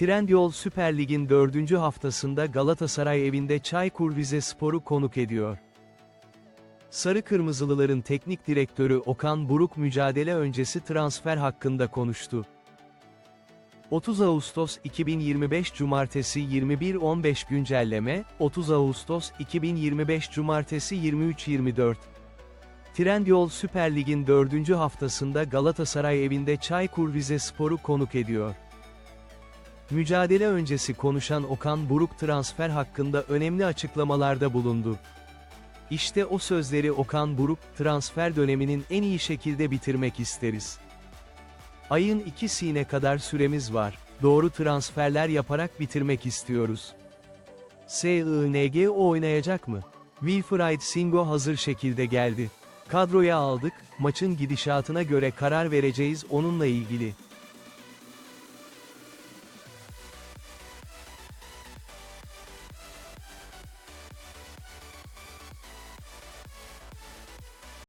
Trendyol Süper Lig'in 4. haftasında Galatasaray evinde Çaykur Rizespor'u konuk ediyor. Sarı Kırmızılıların teknik direktörü Okan Buruk mücadele öncesi transfer hakkında konuştu. 30 Ağustos 2025 Cumartesi 21.15 güncelleme, 30 Ağustos 2025 Cumartesi 23.24 Trendyol Süper Lig'in 4. haftasında Galatasaray evinde Çaykur Rizespor'u konuk ediyor. Mücadele öncesi konuşan Okan Buruk transfer hakkında önemli açıklamalarda bulundu. İşte o sözleri Okan Buruk, transfer döneminin en iyi şekilde bitirmek isteriz. Ayın ikisine kadar süremiz var. Doğru transferler yaparak bitirmek istiyoruz. SING oynayacak mı? Wilfried Singo hazır şekilde geldi. Kadroya aldık, maçın gidişatına göre karar vereceğiz onunla ilgili.